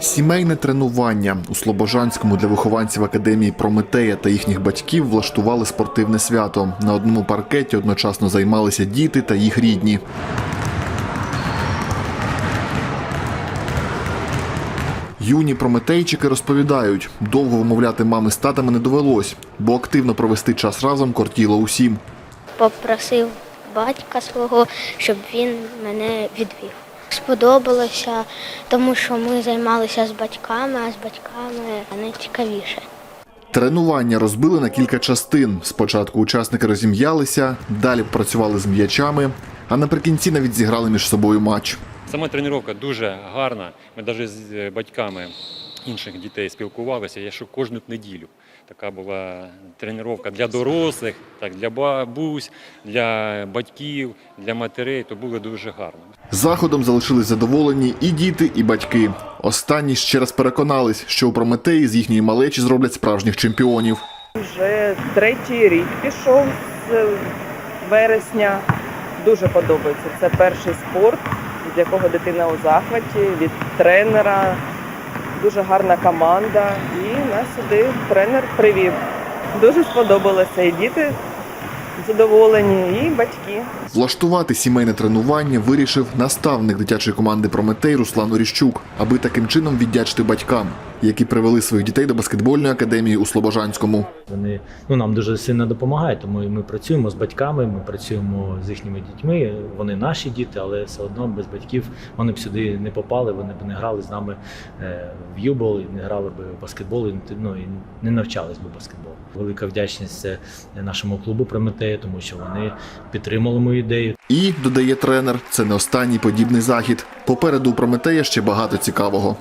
Сімейне тренування у Слобожанському для вихованців академії Прометея та їхніх батьків влаштували спортивне свято. На одному паркеті одночасно займалися діти та їх рідні. Юні прометейчики розповідають, довго вимовляти мами з татами не довелось, бо активно провести час разом кортіло усім. попросив батька свого, щоб він мене відвів. Сподобалося, тому що ми займалися з батьками, а з батьками найцікавіше. Тренування розбили на кілька частин. Спочатку учасники розім'ялися, далі працювали з м'ячами, а наприкінці навіть зіграли між собою матч. Сама тренування дуже гарна. Ми навіть з е, батьками інших дітей спілкувалися. Я що кожну неділю. Така була тренування для дорослих, так, для бабусь, для батьків, для матерей. То було дуже гарно. Заходом залишились задоволені і діти, і батьки. Останні ще раз переконались, що у Прометеї з їхньої малечі зроблять справжніх чемпіонів. Вже третій рік пішов з вересня. Дуже подобається. Це перший спорт, від якого дитина у захваті, від тренера. Дуже гарна команда. І нас сюди тренер привів. Дуже сподобалося. І діти задоволені, і батьки. Влаштувати сімейне тренування вирішив наставник дитячої команди Прометей Руслан Оріщук, аби таким чином віддячити батькам, які привели своїх дітей до баскетбольної академії у Слобожанському. Вони ну нам дуже сильно допомагають, тому ми працюємо з батьками, ми працюємо з їхніми дітьми. Вони наші діти, але все одно без батьків вони б сюди не попали. Вони б не грали з нами е, в юбол, і не грали б в баскетбол, і, ну і не навчались би баскетболу. Велика вдячність нашому клубу Прометея, тому що вони підтримали мою ідею. І додає тренер, це не останній подібний захід. Попереду у Прометея ще багато цікавого.